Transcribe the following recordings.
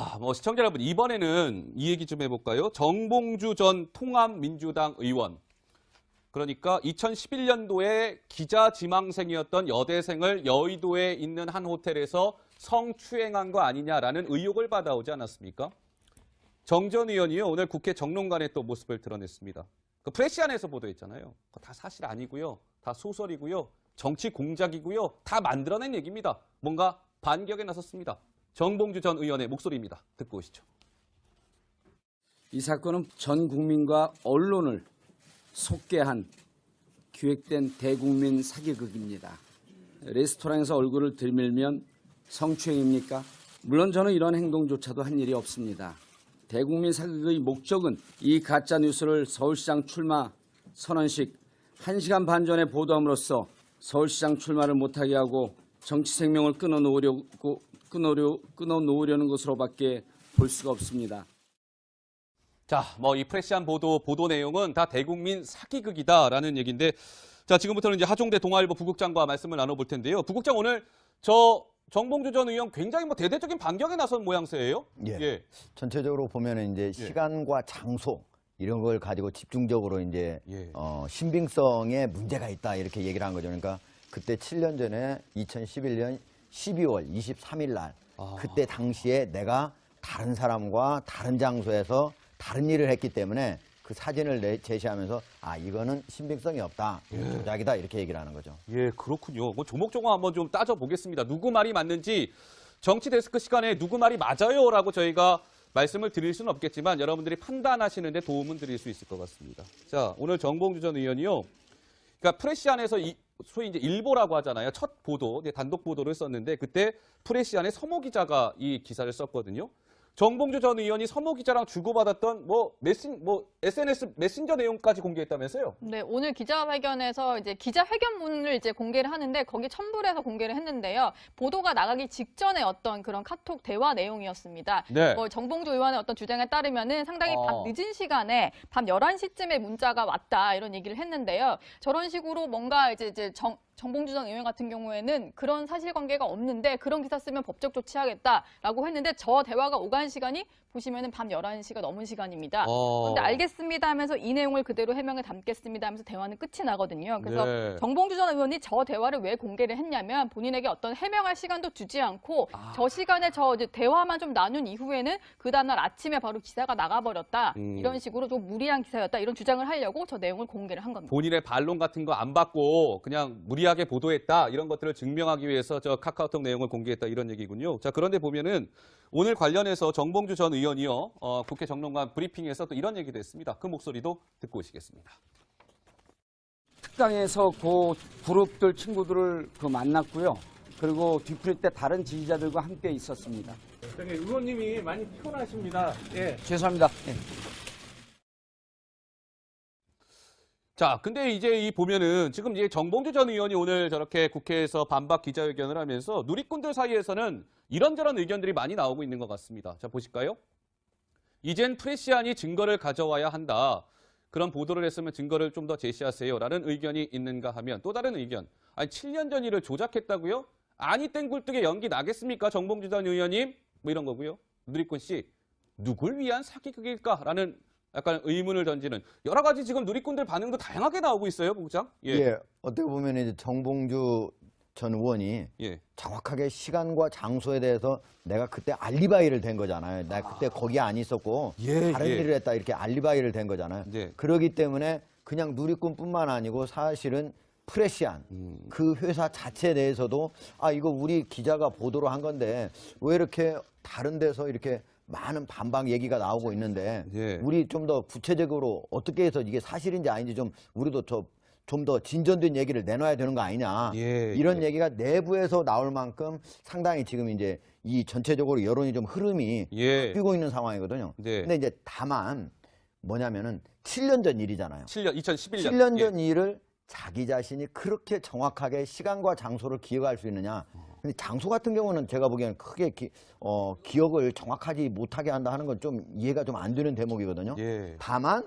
아, 뭐 시청자 여러분 이번에는 이 얘기 좀 해볼까요? 정봉주 전 통합민주당 의원. 그러니까 2011년도에 기자 지망생이었던 여대생을 여의도에 있는 한 호텔에서 성추행한 거 아니냐라는 의혹을 받아오지 않았습니까? 정 전 의원이요 오늘 국회 정론관에 또 모습을 드러냈습니다. 그 프레시 안에서 보도했잖아요. 그거 다 사실 아니고요, 다 소설이고요, 정치 공작이고요, 다 만들어낸 얘기입니다. 뭔가 반격에 나섰습니다. 정봉주 전 의원의 목소리입니다. 듣고 오시죠. 이 사건은 전 국민과 언론을 속개한 기획된 대국민 사기극입니다. 레스토랑에서 얼굴을 들밀면 성추행입니까? 물론 저는 이런 행동조차도 한 일이 없습니다. 대국민 사기극의 목적은 이 가짜 뉴스를 서울시장 출마 선언식 1시간 반 전에 보도함으로써 서울시장 출마를 못하게 하고 정치 생명을 끊어놓으려고 끊어려, 끊어놓으려는 것으로밖에 볼 수가 없습니다. 자, 뭐 이 프레시안 보도 보도 내용은 다 대국민 사기극이다라는 얘기인데, 자 지금부터는 이제 하종대 동아일보 부국장과 말씀을 나눠볼 텐데요. 부국장 오늘 저 정봉주 전 의원 굉장히 뭐 대대적인 반격에 나선 모양새예요. 예. 전체적으로 보면은 이제 시간과 장소 이런 걸 가지고 집중적으로 이제 예. 어, 신빙성에 문제가 있다 이렇게 얘기를 한 거죠. 그러니까 그때 7년 전에 2011년 12월 23일 날 아. 그때 당시에 내가 다른 사람과 다른 장소에서 다른 일을 했기 때문에 그 사진을 내- 제시하면서 아 이거는 신빙성이 없다 이거 조작이다 이렇게 얘기를 하는 거죠. 예, 그렇군요. 뭐 조목조목 한번 좀 따져 보겠습니다. 누구 말이 맞는지 정치 데스크 시간에 누구 말이 맞아요라고 저희가 말씀을 드릴 수는 없겠지만 여러분들이 판단하시는데 도움은 드릴 수 있을 것 같습니다. 자, 오늘 정봉주 전 의원이요. 그러니까 프레시 안에서 이 소위 이제 일보라고 하잖아요. 첫 보도, 이제 단독 보도를 썼는데 그때 프레시안의 서모 기자가 이 기사를 썼거든요. 정봉주 전 의원이 서모 기자랑 주고받았던 뭐 메신 뭐 SNS 메신저 내용까지 공개했다면서요? 네, 오늘 기자회견에서 이제 기자회견문을 이제 공개를 하는데 거기 첨부를 해서 공개를 했는데요. 보도가 나가기 직전에 어떤 그런 카톡 대화 내용이었습니다. 네. 뭐 정봉주 의원의 어떤 주장에 따르면은 상당히 어. 밤 늦은 시간에 밤 11시쯤에 문자가 왔다 이런 얘기를 했는데요. 저런 식으로 뭔가 이제 이제 정 정봉주 전 의원 같은 경우에는 그런 사실관계가 없는데 그런 기사 쓰면 법적 조치하겠다라고 했는데 저 대화가 오간 시간이 보시면은 밤 11시가 넘은 시간입니다. 어. 근데 알겠습니다 하면서 이 내용을 그대로 해명에 담겠습니다 하면서 대화는 끝이 나거든요. 그래서 네. 정봉주 전 의원이 저 대화를 왜 공개를 했냐면 본인에게 어떤 해명할 시간도 주지 않고 아. 저 시간에 저 대화만 좀 나눈 이후에는 그 다음날 아침에 바로 기사가 나가버렸다. 음. 이런 식으로 좀 무리한 기사였다. 이런 주장을 하려고 저 내용을 공개를 한 겁니다. 본인의 반론 같은 거 안 받고 그냥 무리하게 보도했다 이런 것들을 증명하기 위해서 저 카카오톡 내용을 공개했다 이런 얘기군요. 자 그런데 보면은 오늘 관련해서 정봉주 전 의원이요 어, 국회 정론관 브리핑에서 또 이런 얘기도 했습니다. 그 목소리도 듣고 오시겠습니다. 특강에서 그 그룹들 친구들을 그 만났고요. 그리고 뒤풀이 때 다른 지지자들과 함께 있었습니다. 저기 의원님이 많이 피곤하십니다. 예. 죄송합니다. 예. 자 근데 이제 이 보면은 지금 이제 정봉주 전 의원이 오늘 저렇게 국회에서 반박 기자회견을 하면서 누리꾼들 사이에서는 이런저런 의견들이 많이 나오고 있는 것 같습니다. 자 보실까요? 이젠 프레시안이 증거를 가져와야 한다. 그런 보도를 했으면 증거를 좀 더 제시하세요 라는 의견이 있는가 하면 또 다른 의견. 아니 7년 전 일을 조작했다고요? 아니 땡 굴뚝에 연기 나겠습니까? 정봉주 전 의원님? 뭐 이런 거고요. 누리꾼 씨, 누굴 위한 사기극일까라는 약간 의문을 던지는 여러 가지 지금 누리꾼들 반응도 다양하게 나오고 있어요, 부국장. 예. 어떻게 보면 이제 정봉주 전 의원이 예. 정확하게 시간과 장소에 대해서 내가 그때 알리바이를 된 거잖아요. 내가 그때 거기 안 있었고 예, 다른 예. 일을 했다 이렇게 알리바이를 된 거잖아요. 네. 그러기 때문에 그냥 누리꾼뿐만 아니고 사실은 프레시안 음. 그 회사 자체에 대해서도 아 이거 우리 기자가 보도를 한 건데 왜 이렇게 다른 데서 이렇게 많은 반박 얘기가 나오고 있는데 예. 우리 좀 더 구체적으로 어떻게 해서 이게 사실인지 아닌지 좀 우리도 좀 더 진전된 얘기를 내놔야 되는 거 아니냐 예, 이런 예. 얘기가 내부에서 나올 만큼 상당히 지금 이제 이 전체적으로 여론이 좀 흐름이 예. 뛰고 있는 상황이거든요. 네. 근데 이제 다만 뭐냐면은 7년 전 일이잖아요. 7년 2011년. 7년 전 일을 자기 자신이 그렇게 정확하게 시간과 장소를 기억할 수 있느냐. 근데 장소 같은 경우는 제가 보기에는 크게 기, 어, 기억을 정확하지 못하게 한다 하는 건 좀 이해가 좀 안 되는 대목이거든요. 예. 다만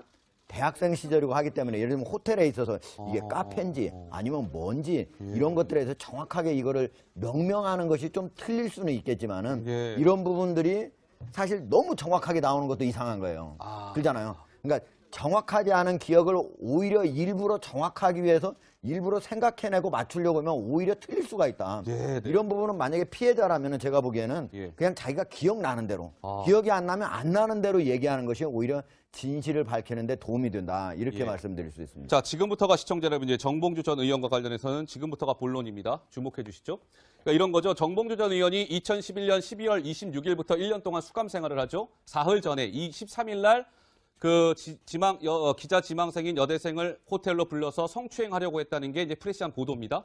대학생 시절이고 하기 때문에 예를 들면 호텔에 있어서 이게 어. 카페인지 아니면 뭔지 예. 이런 것들에 대해서 정확하게 이거를 명명하는 것이 좀 틀릴 수는 있겠지만은 예. 이런 부분들이 사실 너무 정확하게 나오는 것도 이상한 거예요. 아. 그렇잖아요. 그러니까 정확하지 않은 기억을 오히려 일부러 정확하기 위해서 일부러 생각해내고 맞추려고 하면 오히려 틀릴 수가 있다. 예, 네. 이런 부분은 만약에 피해자라면 제가 보기에는 예. 그냥 자기가 기억나는 대로 아. 기억이 안 나면 안 나는 대로 얘기하는 것이 오히려 진실을 밝히는 데 도움이 된다. 이렇게 예. 말씀드릴 수 있습니다. 자, 지금부터가 시청자 여러분 이제 정봉주 전 의원과 관련해서는 지금부터가 본론입니다. 주목해 주시죠. 그러니까 이런 거죠. 정봉주 전 의원이 2011년 12월 26일부터 1년 동안 수감 생활을 하죠. 사흘 전에 23일 날 그 지망 여- 어, 기자 지망생인 여대생을 호텔로 불러서 성추행하려고 했다는 게 이제 프레시안 보도입니다.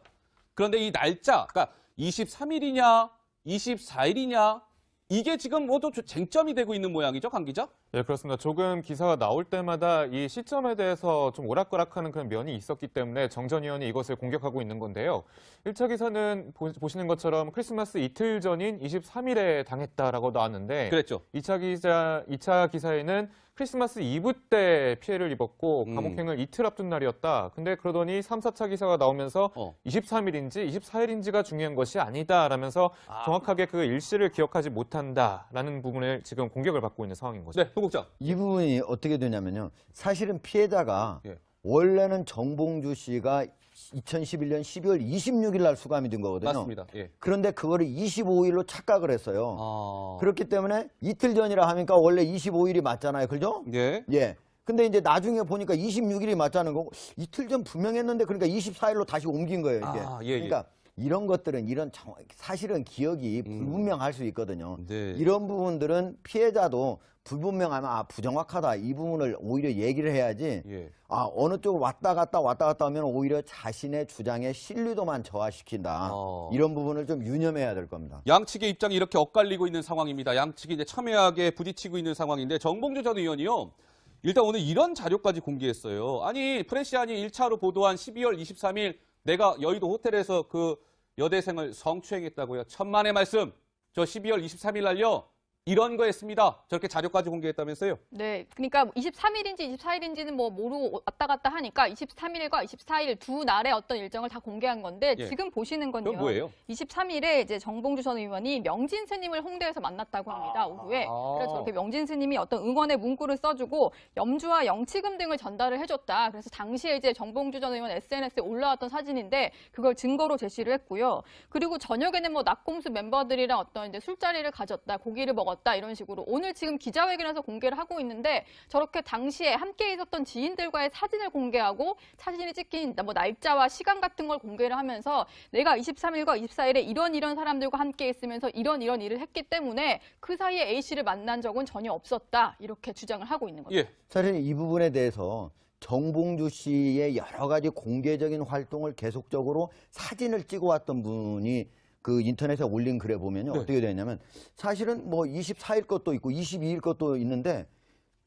그런데 이 날짜, 그러니까 23일이냐, 24일이냐 이게 지금 모두 쟁점이 되고 있는 모양이죠, 강 기자? 네, 그렇습니다. 조금 기사가 나올 때마다 이 시점에 대해서 좀 오락가락하는 그런 면이 있었기 때문에 정전 의원이 이것을 공격하고 있는 건데요. 1차 기사는 보, 시는 것처럼 크리스마스 이틀 전인 23일에 당했다라고 나왔는데 그랬죠. 2차 기사 2차 기사에는 크리스마스 이브 때 피해를 입었고 음. 감옥행을 이틀 앞둔 날이었다. 근데 그러더니 3, 4차 기사가 나오면서 어. 23일인지 24일인지가 중요한 것이 아니다라면서 아. 정확하게 그 일시를 기억하지 못한다라는 부분을 지금 공격을 받고 있는 상황인 거죠. 네, 부국장. 이 부분이 어떻게 되냐면요. 사실은 피해자가 예. 원래는 정봉주 씨가 2011년 12월 26일 날 수감이 된 거거든요. 맞습니다. 예. 그런데 그거를 25일로 착각을 했어요. 아. 그렇기 때문에 이틀 전이라 하니까 원래 25일이 맞잖아요. 그죠? 예. 예. 근데 이제 나중에 보니까 26일이 맞자는 거고 이틀 전 분명했는데 그러니까 24일로 다시 옮긴 거예요, 이게. 아, 예, 예. 그러니까 이런 것들은 이런 정- 사실은 기억이 불분명할 수 있거든요. 네. 이런 부분들은 피해자도 불분명하면 아 부정확하다 이 부분을 오히려 얘기를 해야지 예. 아 어느 쪽 왔다 갔다 왔다 갔다 하면 오히려 자신의 주장의 신뢰도만 저하시킨다 어. 이런 부분을 좀 유념해야 될 겁니다. 양측의 입장이 이렇게 엇갈리고 있는 상황입니다. 양측이 이제 첨예하게 부딪히고 있는 상황인데 정봉주 전 의원이요. 일단 오늘 이런 자료까지 공개했어요. 아니 프레시안이 1차로 보도한 12월 23일 내가 여의도 호텔에서 그 여대생을 성추행했다고요. 천만의 말씀. 저 12월 23일 날요. 이런 거 했습니다. 저렇게 자료까지 공개했다면서요. 네, 그러니까 23일인지 24일인지는 뭐 모르고 왔다 갔다 하니까 23일과 24일 두 날의 어떤 일정을 다 공개한 건데 예. 지금 보시는 건요. 뭐예요? 23일에 이제 정봉주 전 의원이 명진 스님을 홍대에서 만났다고 합니다. 오후에. 아. 그래서 저렇게 명진 스님이 어떤 응원의 문구를 써주고 염주와 영치금 등을 전달을 해줬다. 그래서 당시에 이제 정봉주 전 의원 SNS에 올라왔던 사진인데 그걸 증거로 제시를 했고요. 그리고 저녁에는 뭐 낙공수 멤버들이랑 어떤 이제 술자리를 가졌다, 고기를 먹었다 이런 식으로 오늘 지금 기자회견에서 공개를 하고 있는데 저렇게 당시에 함께 있었던 지인들과의 사진을 공개하고 사진이 찍힌 뭐 날짜와 시간 같은 걸 공개를 하면서 내가 23일과 24일에 이런 이런 사람들과 함께 있으면서 이런 이런 일을 했기 때문에 그 사이에 A 씨를 만난 적은 전혀 없었다 이렇게 주장을 하고 있는 거죠. 예. 사실 이 부분에 대해서 정봉주 씨의 여러 가지 공개적인 활동을 계속적으로 사진을 찍어왔던 분이 그 인터넷에 올린 글에 보면요 네. 어떻게 되냐면 사실은 뭐 24일 것도 있고 22일 것도 있는데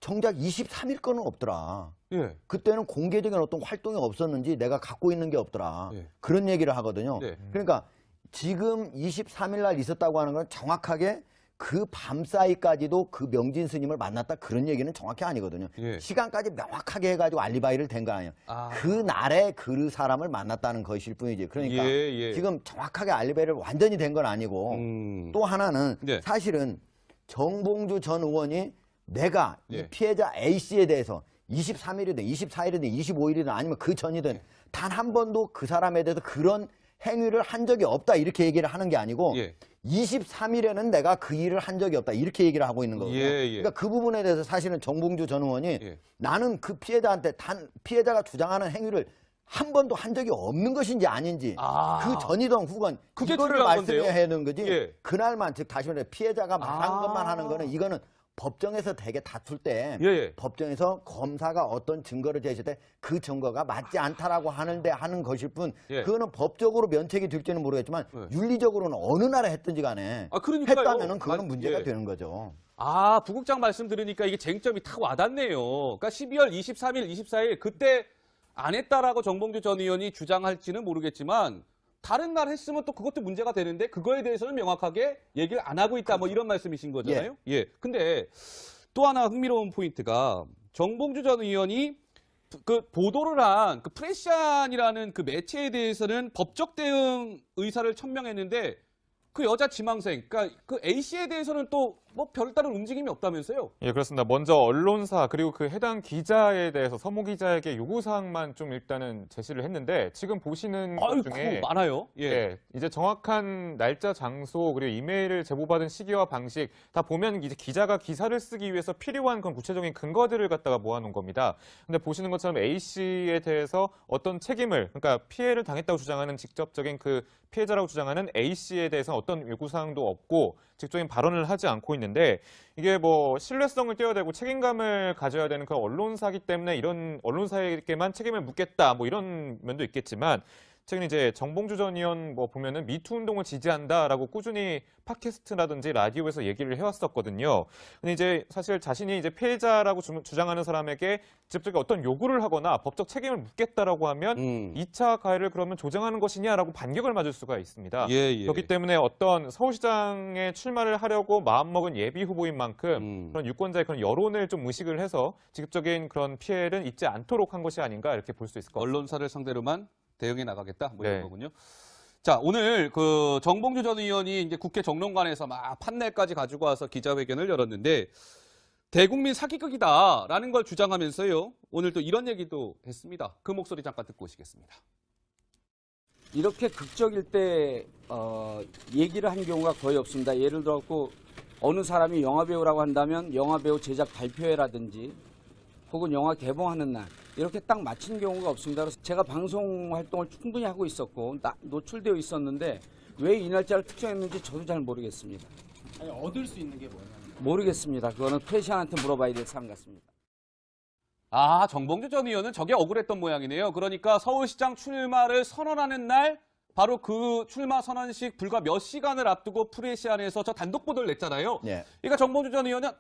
정작 23일 거는 없더라. 예. 그때는 공개적인 어떤 활동이 없었는지 내가 갖고 있는 게 없더라. 예. 그런 얘기를 하거든요. 네. 그러니까 지금 23일 날 있었다고 하는 건 정확하게 그 밤 사이까지도 그 명진 스님을 만났다 그런 얘기는 정확히 아니거든요. 예. 시간까지 명확하게 해가지고 알리바이를 댄 거 아니에요. 아. 그 날에 그 사람을 만났다는 것일 뿐이지. 그러니까 예, 예. 지금 정확하게 알리바이를 완전히 된 건 아니고 음. 또 하나는 네. 사실은 정봉주 전 의원이 내가 예. 이 피해자 A 씨에 대해서 23일이든 24일이든 25일이든 아니면 그 전이든 예. 단한 번도 그 사람에 대해서 그런 행위를 한 적이 없다 이렇게 얘기를 하는 게 아니고 예. 23일에는 내가 그 일을 한 적이 없다 이렇게 얘기를 하고 있는 거거든요. 예, 예. 그러니까 그 부분에 대해서 사실은 정봉주 전 의원이 예. 나는 그 피해자한테 단 피해자가 주장하는 행위를 한 번도 한 적이 없는 것인지 아닌지 아. 그 전이든 후건 그게 이거를 말씀해야. 하는 거지 예. 그날만 즉 다시 말해 피해자가 말한 아. 것만 하는 거는 이거는 법정에서 되게 다툴 때 예, 예. 법정에서 검사가 어떤 증거를 제시할 때 그 증거가 맞지 않다라고 하는데 하는 것일 뿐 예. 그거는 법적으로 면책이 될지는 모르겠지만 예. 윤리적으로는 어느 나라에 했든지 간에 아. 했다면 은 그거는 아, 문제가 예. 되는 거죠. 아, 부국장 말씀 들으니까 이게 쟁점이 탁 와닿네요. 그러니까 12월 23일, 24일 그때 안 했다라고 정봉주 전 의원이 주장할지는 모르겠지만 다른 날 했으면 또 그것도 문제가 되는데 그거에 대해서는 명확하게 얘기를 안 하고 있다 뭐 이런 말씀이신 거잖아요. 예. 근데 또 하나 흥미로운 포인트가 정봉주 전 의원이 그 보도를 한 그 프레시안이라는 그 매체에 대해서는 법적 대응 의사를 천명했는데 그 여자 지망생, 그러니까 그 A 씨에 대해서는 또뭐 별다른 움직임이 없다면서요? 예, 그렇습니다. 먼저 언론사 그리고 그 해당 기자에 대해서 서모 기자에게 요구 사항만 좀 일단은 제시를 했는데 지금 보시는 아유, 것 중에 많아요. 예. 예, 이제 정확한 날짜, 장소 그리고 이메일을 제보받은 시기와 방식 다 보면 이제 기자가 기사를 쓰기 위해서 필요한 그런 구체적인 근거들을 갖다가 모아놓은 겁니다. 근데 보시는 것처럼 A 씨에 대해서 어떤 책임을 그러니까 피해를 당했다고 주장하는 직접적인 그 피해자라고 주장하는 A 씨에 대해서 어떤 요구 사항도 없고 직접적인 발언을 하지 않고 있는데 이게 뭐 신뢰성을 띄어대고 책임감을 가져야 되는 그 언론사기 때문에 이런 언론사에게만 책임을 묻겠다 뭐 이런 면도 있겠지만 최근 이제 정봉주 전 의원 뭐 보면은 미투 운동을 지지한다라고 꾸준히 팟캐스트라든지 라디오에서 얘기를 해왔었거든요. 근데 이제 사실 자신이 이제 피해자라고 주, 장하는 사람에게 직접적인 어떤 요구를 하거나 법적 책임을 묻겠다라고 하면 음. 이 2차 가해를 그러면 조장하는 것이냐라고 반격을 맞을 수가 있습니다. 예, 예. 그렇기 때문에 어떤 서울시장에 출마를 하려고 마음먹은 예비 후보인 만큼 음. 그런 유권자의 그런 여론을 좀 의식을 해서 직접적인 그런 피해를 있지 않도록 한 것이 아닌가 이렇게 볼 수 있을 것 같습니다. 언론사를 상대로만 대응해 나가겠다 뭐 이런 네. 거군요. 자 오늘 그 정봉주 전 의원이 이제 국회 정론관에서 막 판넬까지 가지고 와서 기자회견을 열었는데 대국민 사기극이다라는 걸 주장하면서요 오늘 또 이런 얘기도 했습니다. 그 목소리 잠깐 듣고 오시겠습니다. 이렇게 극적일 때 어, 얘기를 한 경우가 거의 없습니다. 예를 들어갖고 어느 사람이 영화 배우라고 한다면 영화 배우 제작 발표회라든지 혹은 영화 개봉하는 날 이렇게 딱 맞춘 경우가 없습니다. 그래서 제가 방송 활동을 충분히 하고 있었고 나- 노출되어 있었는데 왜 이 날짜를 특정했는지 저도 잘 모르겠습니다. 아니, 얻을 수 있는 게 뭐냐면. 모르겠습니다. 그거는 프레시안한테 물어봐야 될 사람 같습니다. 아 정봉주 전 의원은 저게 억울했던 모양이네요. 그러니까 서울시장 출마를 선언하는 날 바로 그 출마 선언식 불과 몇 시간을 앞두고 프레시안에서 저 단독 보도를 냈잖아요. 예. 그러니까 정봉주 전 의원은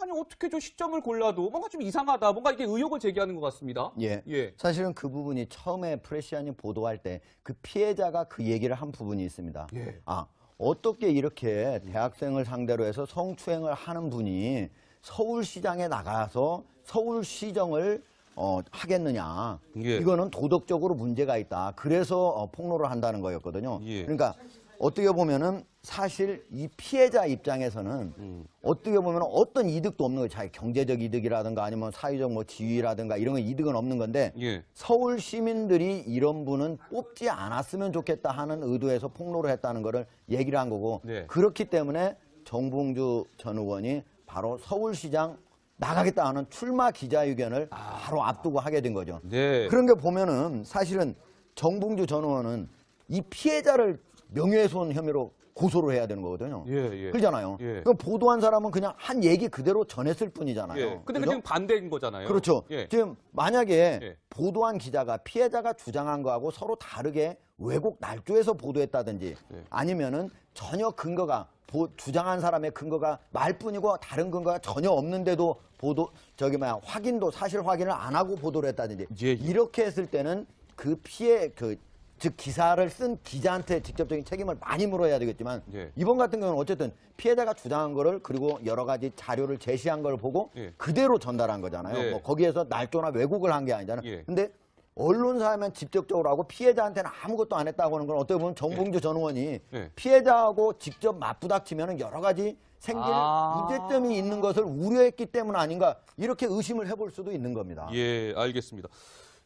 아니 어떻게 저 시점을 골라도 뭔가 좀 이상하다. 뭔가 이게 의혹을 제기하는 것 같습니다. 예. 예. 사실은 그 부분이 처음에 프레시안이 보도할 때 그 피해자가 그 얘기를 한 부분이 있습니다. 예. 아, 어떻게 이렇게 대학생을 상대로 해서 성추행을 하는 분이 서울시장에 나가서 서울시정을 어, 하겠느냐. 예. 이거는 도덕적으로 문제가 있다. 그래서 어, 폭로를 한다는 거였거든요. 예. 그러니까 어떻게 보면은 사실 이 피해자 입장에서는 음. 어떻게 보면 어떤 이득도 없는 거예요. 자기 경제적 이득이라든가 아니면 사회적 뭐 지위라든가 이런 거 이득은 없는 건데 예. 서울 시민들이 이런 분은 뽑지 않았으면 좋겠다 하는 의도에서 폭로를 했다는 거를 얘기를 한 거고 네. 그렇기 때문에 정봉주 전 의원이 바로 서울시장 나가겠다 하는 출마 기자회견을 바로 앞두고 하게 된 거죠. 네. 그런 게 보면은 사실은 정봉주 전 의원은 이 피해자를 명예훼손 혐의로 고소를 해야 되는 거거든요. 예, 예. 그러잖아요. 예. 그럼 보도한 사람은 그냥 한 얘기 그대로 전했을 뿐이잖아요. 예. 근데 그 그죠? 지금 반대인 거잖아요. 그렇죠. 예. 지금 만약에 예. 보도한 기자가 피해자가 주장한 거하고 서로 다르게 왜곡 날조해서 보도했다든지 예. 아니면은 전혀 근거가 보- 주장한 사람의 근거가 말뿐이고 다른 근거가 전혀 없는데도 보도 저기 뭐야 확인도 사실 확인을 안 하고 보도를 했다든지 예, 예. 이렇게 했을 때는 그 피해 그 즉 기사를 쓴 기자한테 직접적인 책임을 많이 물어야 되겠지만 예. 이번 같은 경우는 어쨌든 피해자가 주장한 거를 그리고 여러 가지 자료를 제시한 걸 보고 예. 그대로 전달한 거잖아요. 예. 뭐 거기에서 날조나 왜곡을 한 게 아니잖아요. 예. 근데 언론사면 직접적으로 하고 피해자한테는 아무것도 안 했다고 하는 건 어떻게 보면 정봉주 전 의원이 예. 피해자하고 직접 맞부닥치면 여러 가지 생길 아. 문제점이 있는 것을 우려했기 때문 아닌가 이렇게 의심을 해볼 수도 있는 겁니다. 예, 알겠습니다.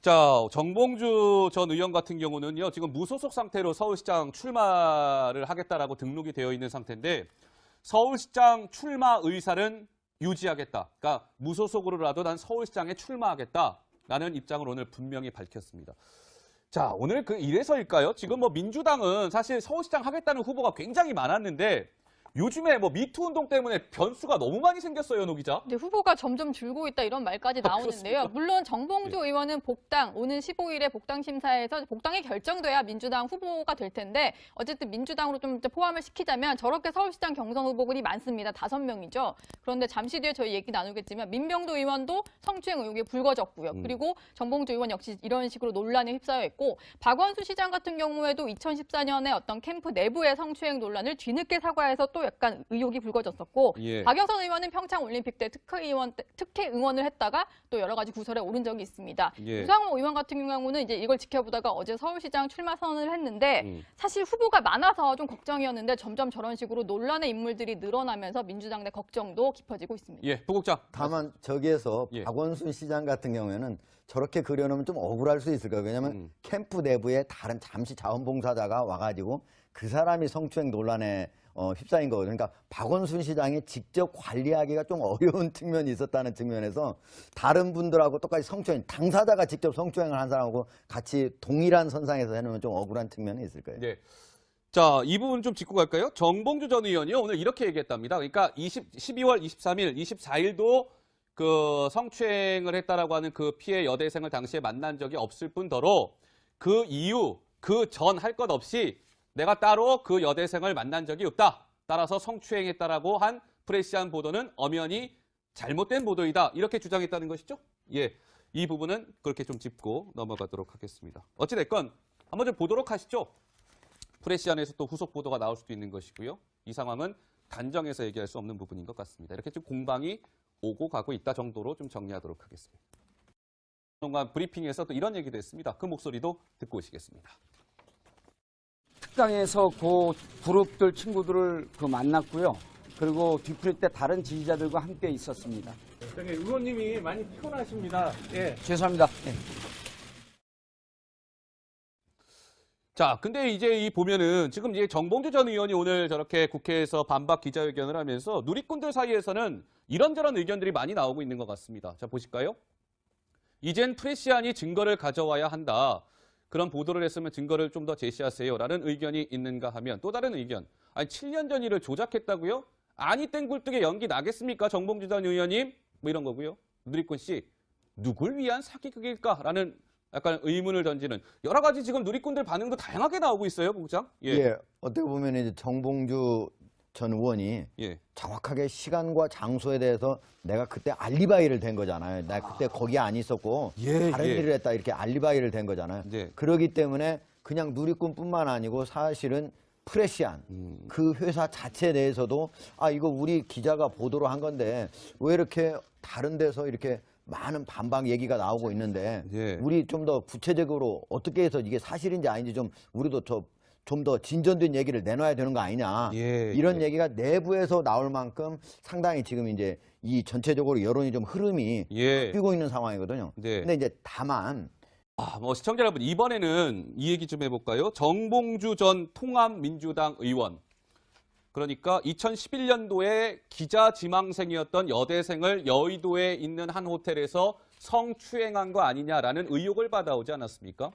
자, 정봉주 전 의원 같은 경우는요, 지금 무소속 상태로 서울시장 출마를 하겠다라고 등록이 되어 있는 상태인데, 서울시장 출마 의사는 유지하겠다. 그러니까 무소속으로라도 난 서울시장에 출마하겠다라는 입장을 오늘 분명히 밝혔습니다. 자, 오늘 그 이래서일까요? 지금 뭐 민주당은 사실 서울시장 하겠다는 후보가 굉장히 많았는데, 요즘에 뭐 미투 운동 때문에 변수가 너무 많이 생겼어요, 노 기자. 이제 후보가 점점 줄고 있다 이런 말까지 아, 나오는데요. 그렇습니까? 물론 정봉주 의원은 복당 오는 15일에 복당 심사에서 복당이 결정돼야 민주당 후보가 될 텐데 어쨌든 민주당으로 좀 포함을 시키자면 저렇게 서울시장 경선 후보군이 많습니다. 다섯 명이죠. 그런데 잠시 뒤에 저희 얘기 나누겠지만 민병도 의원도 성추행 의혹에 불거졌고요. 음. 그리고 정봉주 의원 역시 이런 식으로 논란에 휩싸여 있고 박원수 시장 같은 경우에도 2014년에 어떤 캠프 내부의 성추행 논란을 뒤늦게 사과해서 또 약간 의혹이 불거졌었고 예. 박영선 의원은 평창 올림픽 때 특혜 의원 때- 특혜 응원을 했다가 또 여러 가지 구설에 오른 적이 있습니다. 예. 유상호 의원 같은 경우는 이제 이걸 지켜보다가 어제 서울시장 출마 선언을 했는데 음. 사실 후보가 많아서 좀 걱정이었는데 점점 저런 식으로 논란의 인물들이 늘어나면서 민주당 내 걱정도 깊어지고 있습니다. 예, 부국장. 다만 저기에서 예. 박원순 시장 같은 경우에는 저렇게 그려놓으면 좀 억울할 수 있을 거예요. 왜냐하면 음. 캠프 내부에 다른 잠시 자원봉사자가 와가지고 그 사람이 성추행 논란에 어, 휩싸인 거거든요. 그러니까 박원순 시장이 직접 관리하기가 좀 어려운 측면이 있었다는 측면에서 다른 분들하고 똑같이 성추행, 당사자가 직접 성추행을 한 사람하고 같이 동일한 선상에서 해놓으면 좀 억울한 측면이 있을 거예요. 네. 자, 이 부분 좀 짚고 갈까요? 정봉주 전 의원이요. 오늘 이렇게 얘기했답니다. 그러니까 20, 12월 23일, 24일도 그 성추행을 했다라고 하는 그 피해 여대생을 당시에 만난 적이 없을 뿐더러 그 이후, 그 전 할 것 없이 내가 따로 그 여대생을 만난 적이 없다. 따라서 성추행했다라고 한 프레시안 보도는 엄연히 잘못된 보도이다. 이렇게 주장했다는 것이죠. 예. 이 부분은 그렇게 좀 짚고 넘어가도록 하겠습니다. 어찌됐건 한번 좀 보도록 하시죠. 프레시안에서 또 후속 보도가 나올 수도 있는 것이고요. 이 상황은 단정해서 얘기할 수 없는 부분인 것 같습니다. 이렇게 좀 공방이 오고 가고 있다 정도로 좀 정리하도록 하겠습니다. 그동안 브리핑에서 또 이런 얘기도 했습니다. 그 목소리도 듣고 오시겠습니다. 특강에서 그 그룹들 친구들을 그 만났고요. 그리고 뒤풀이 때 다른 지지자들과 함께 있었습니다. 저기 의원님이 많이 피곤하십니다. 예. 죄송합니다. 네. 자, 근데 이제 이 보면은 지금 이제 정봉주 전 의원이 오늘 저렇게 국회에서 반박 기자회견을 하면서 누리꾼들 사이에서는 이런저런 의견들이 많이 나오고 있는 것 같습니다. 자, 보실까요? 이젠 프레시안이 증거를 가져와야 한다. 그런 보도를 했으면 증거를 좀 더 제시하세요라는 의견이 있는가 하면 또 다른 의견. 아니 7년 전 일을 조작했다고요? 아니 땡굴뚝에 연기 나겠습니까? 정봉주 전 의원님? 뭐 이런 거고요. 누리꾼 씨, 누굴 위한 사기극일까라는 약간 의문을 던지는 여러 가지 지금 누리꾼들 반응도 다양하게 나오고 있어요, 부장. 예. 어떻게 보면 이제 정봉주 전 의원이 예. 정확하게 시간과 장소에 대해서 내가 그때 알리바이를 된 거잖아요. 나 그때 거기 안 있었고 예, 다른 예. 일을 했다 이렇게 알리바이를 된 거잖아요. 네. 그러기 때문에 그냥 누리꾼뿐만 아니고 사실은 프레시안 음. 그 회사 자체에 대해서도 아 이거 우리 기자가 보도를 한 건데 왜 이렇게 다른 데서 이렇게 많은 반박 얘기가 나오고 있는데 예. 우리 좀 더 구체적으로 어떻게 해서 이게 사실인지 아닌지 좀 우리도 좀 더 진전된 얘기를 내놔야 되는 거 아니냐 예, 이런 예. 얘기가 내부에서 나올 만큼 상당히 지금 이제 이 전체적으로 여론이 좀 흐름이 예. 뛰고 있는 상황이거든요. 네. 근데 이제 다만 아, 뭐 시청자 여러분 이번에는 이 얘기 좀 해볼까요? 정봉주 전 통합민주당 의원. 그러니까 2011년도에 기자 지망생이었던 여대생을 여의도에 있는 한 호텔에서 성추행한 거 아니냐라는 의혹을 받아오지 않았습니까?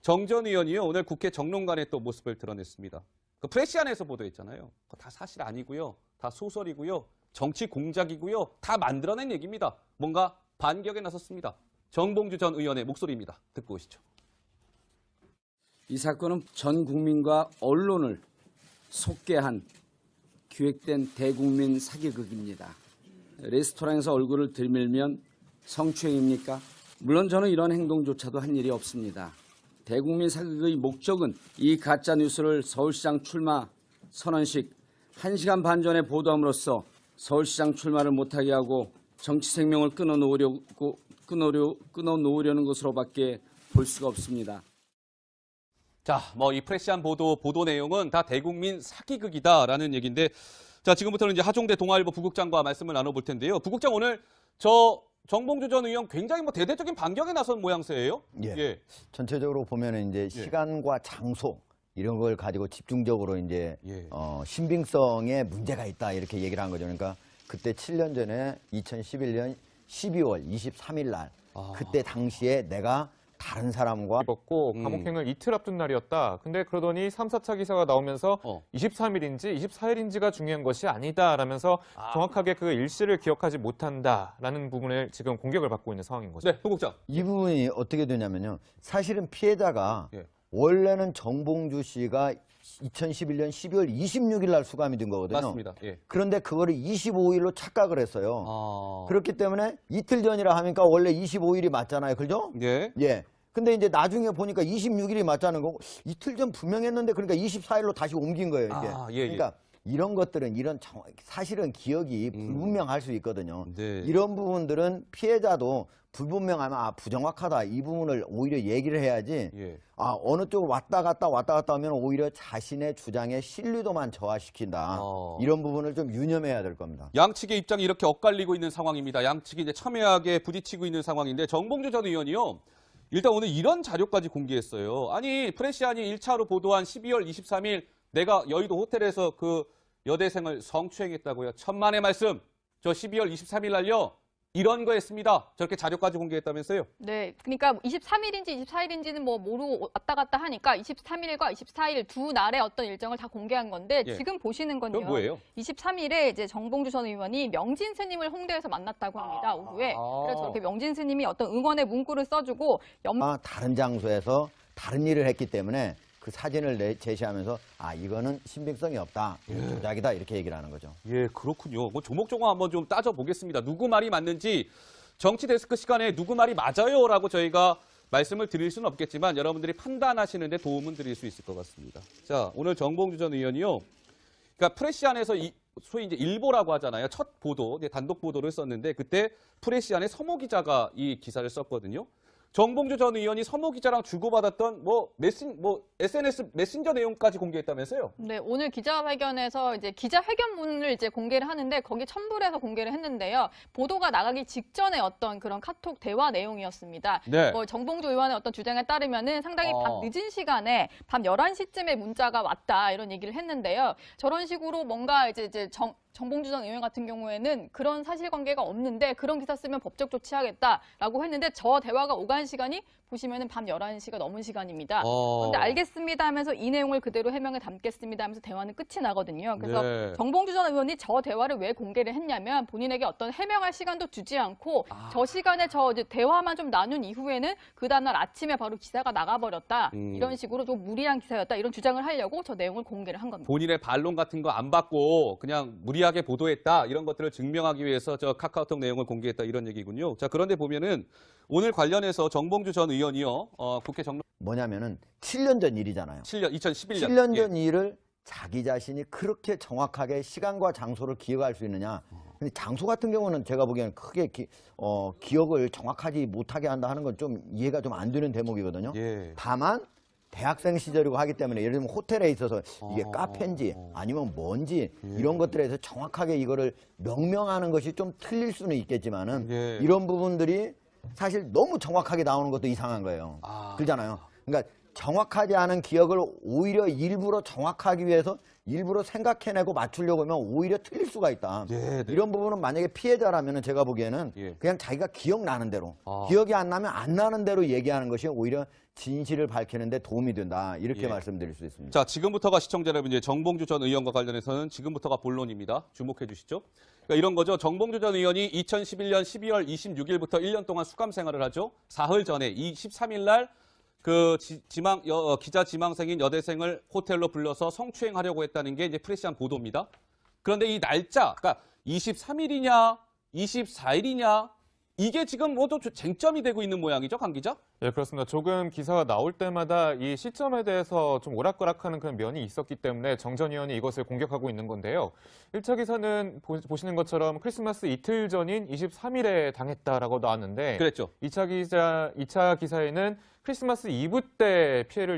정전 의원이요 오늘 국회 정론관에 또 모습을 드러냈습니다. 그 프레시 안에서 보도했잖아요. 그거 다 사실 아니고요, 다 소설이고요, 정치 공작이고요, 다 만들어낸 얘기입니다. 뭔가 반격에 나섰습니다. 정봉주 전 의원의 목소리입니다. 듣고 오시죠. 이 사건은 전 국민과 언론을 속게 한 기획된 대국민 사기극입니다. 레스토랑에서 얼굴을 들밀면 성추행입니까? 물론 저는 이런 행동조차도 한 일이 없습니다. 대국민 사기극의 목적은 이 가짜 뉴스를 서울시장 출마 선언식 1시간 반 전에 보도함으로써 서울시장 출마를 못하게 하고 정치 생명을 끊어놓으려고 끊어려, 끊어놓으려는 것으로밖에 볼 수가 없습니다. 자, 뭐 이 프레시안 보도 보도 내용은 다 대국민 사기극이다라는 얘기인데, 자 지금부터는 이제 하종대 동아일보 부국장과 말씀을 나눠 볼 텐데요. 부국장 오늘 저 정봉주 전 의원 굉장히 뭐 대대적인 반격에 나선 모양새예요. 예. 전체적으로 보면은 이제 시간과 장소 이런 걸 가지고 집중적으로 이제 예. 어, 신빙성에 문제가 있다 이렇게 얘기를 한 거죠. 그러니까 그때 7년 전에 2011년 12월 23일 날 아. 그때 당시에 내가 다른 사람과 입었고 음. 감옥행을 이틀 앞둔 날이었다. 근데 그러더니 3, 4차 기사가 나오면서 어. 23일인지 24일인지가 중요한 것이 아니다라면서 아. 정확하게 그 일시를 기억하지 못한다라는 부분을 지금 공격을 받고 있는 상황인 거죠. 네, 부국장. 이 부분이 어떻게 되냐면요. 사실은 피해자가 예. 원래는 정봉주 씨가 2011년 12월 26일 날 수감이 된 거거든요. 맞습니다. 예. 그런데 그거를 25일로 착각을 했어요. 아. 그렇기 때문에 이틀 전이라 하니까 원래 25일이 맞잖아요. 그죠? 예. 예. 근데 이제 나중에 보니까 26일이 맞자는 거고 이틀 전 분명했는데 그러니까 24일로 다시 옮긴 거예요, 이게. 아, 예, 예. 그러니까 이런 것들은 이런 정- 사실은 기억이 불분명할 수 있거든요. 네. 이런 부분들은 피해자도 불분명하면 아 부정확하다 이 부분을 오히려 얘기를 해야지 예. 아 어느 쪽을 왔다 갔다 왔다 갔다 하면 오히려 자신의 주장의 신뢰도만 저하시킨다 어. 이런 부분을 좀 유념해야 될 겁니다. 양측의 입장이 이렇게 엇갈리고 있는 상황입니다. 양측이 이제 첨예하게 부딪히고 있는 상황인데 정봉주 전 의원이요. 일단 오늘 이런 자료까지 공개했어요. 아니 프레시안이 1차로 보도한 12월 23일 내가 여의도 호텔에서 그 여대생을 성추행했다고요. 천만의 말씀. 저 12월 23일 날요. 이런 거 했습니다. 저렇게 자료까지 공개했다면서요. 네, 그러니까 23일인지 24일인지는 뭐 모르고 왔다 갔다 하니까 23일과 24일 두 날의 어떤 일정을 다 공개한 건데 예. 지금 보시는 건요. 뭐예요? 23일에 이제 정봉주 전 의원이 명진 스님을 홍대에서 만났다고 합니다. 오후에. 아. 그래서 저렇게 명진 스님이 어떤 응원의 문구를 써주고 연 아, 다른 장소에서 다른 일을 했기 때문에 그 사진을 내, 제시하면서 아 이거는 신빙성이 없다 조작이다 이렇게 얘기를 하는 거죠. 예, 그렇군요. 뭐 조목조목 한번 좀 따져 보겠습니다. 누구 말이 맞는지 정치 데스크 시간에 누구 말이 맞아요라고 저희가 말씀을 드릴 수는 없겠지만 여러분들이 판단하시는데 도움은 드릴 수 있을 것 같습니다. 자, 오늘 정봉주 전 의원이요. 그러니까 프레시 안에서 이 소위 이제 일보라고 하잖아요. 첫 보도, 단독 보도를 썼는데 그때 프레시안의 서모 기자가 이 기사를 썼거든요. 정봉주 전 의원이 서모 기자랑 주고받았던 뭐 메신 뭐 SNS 메신저 내용까지 공개했다면서요? 네, 오늘 기자회견에서 이제 기자회견문을 이제 공개를 하는데 거기 첨부를 해서 공개를 했는데요. 보도가 나가기 직전에 어떤 그런 카톡 대화 내용이었습니다. 네. 뭐 정봉주 의원의 어떤 주장에 따르면은 상당히 어. 밤 늦은 시간에 밤 11시쯤에 문자가 왔다 이런 얘기를 했는데요. 저런 식으로 뭔가 이제 이제 정 정봉주 전 의원 같은 경우에는 그런 사실관계가 없는데 그런 기사 쓰면 법적 조치하겠다라고 했는데 저 대화가 오간 시간이 보시면은 밤 11시가 넘은 시간입니다. 어. 근데 알겠습니다 하면서 이 내용을 그대로 해명에 담겠습니다 하면서 대화는 끝이 나거든요. 그래서 네. 정봉주 전 의원이 저 대화를 왜 공개를 했냐면 본인에게 어떤 해명할 시간도 주지 않고 아. 저 시간에 저 이제 대화만 좀 나눈 이후에는 그 다음날 아침에 바로 기사가 나가버렸다. 음. 이런 식으로 좀 무리한 기사였다. 이런 주장을 하려고 저 내용을 공개를 한 겁니다. 본인의 반론 같은 거 안 받고 그냥 무리하게 보도했다 이런 것들을 증명하기 위해서 저 카카오톡 내용을 공개했다 이런 얘기군요. 자 그런데 보면은 오늘 관련해서 정봉주 전 의원이요 어, 국회 정론 뭐냐면은 7년 전 일이잖아요. 7년 2011년 7년 전 일을 자기 자신이 그렇게 정확하게 시간과 장소를 기억할 수 있느냐. 근데 장소 같은 경우는 제가 보기에는 크게 기, 어, 기억을 정확하지 못하게 한다 하는 건 좀 이해가 좀 안 되는 대목이거든요. 예. 다만 대학생 시절이고 하기 때문에 예를 들면 호텔에 있어서 이게 어. 카페인지 아니면 뭔지 이런 것들에 대해서 정확하게 이거를 명명하는 것이 좀 틀릴 수는 있겠지만은 예. 이런 부분들이 사실 너무 정확하게 나오는 것도 이상한 거예요. 아. 그렇잖아요. 그러니까 정확하지 않은 기억을 오히려 일부러 정확하기 위해서 일부러 생각해내고 맞추려고 하면 오히려 틀릴 수가 있다. 예, 네. 이런 부분은 만약에 피해자라면 제가 보기에는 예. 그냥 자기가 기억나는 대로 아. 기억이 안 나면 안 나는 대로 얘기하는 것이 오히려 진실을 밝히는 데 도움이 된다. 이렇게 예. 말씀드릴 수 있습니다. 자, 지금부터가 시청자 여러분 이제 정봉주 전 의원과 관련해서는 지금부터가 본론입니다. 주목해 주시죠. 그러니까 이런 거죠. 정봉주 전 의원이 2011년 12월 26일부터 1년 동안 수감 생활을 하죠. 사흘 전에 23일 날 그 지망 여- 어, 기자 지망생인 여대생을 호텔로 불러서 성추행하려고 했다는 게 이제 프레시안 보도입니다. 그런데 이 날짜, 그러니까 23일이냐, 24일이냐, 이게 지금 모두 쟁점이 되고 있는 모양이죠, 강 기자? 예, 그렇습니다. 조금 기사가 나올 때마다 이 시점에 대해서 좀 오락가락하는 그런 면이 있었기 때문에 정전 의원이 이것을 공격하고 있는 건데요. 1차 기사는 보, 보시는 것처럼 크리스마스 이틀 전인 23일에 당했다라고 나왔는데 그랬죠. 2차 기자, 2차 기사에는 크리스마스 이브 때 피해를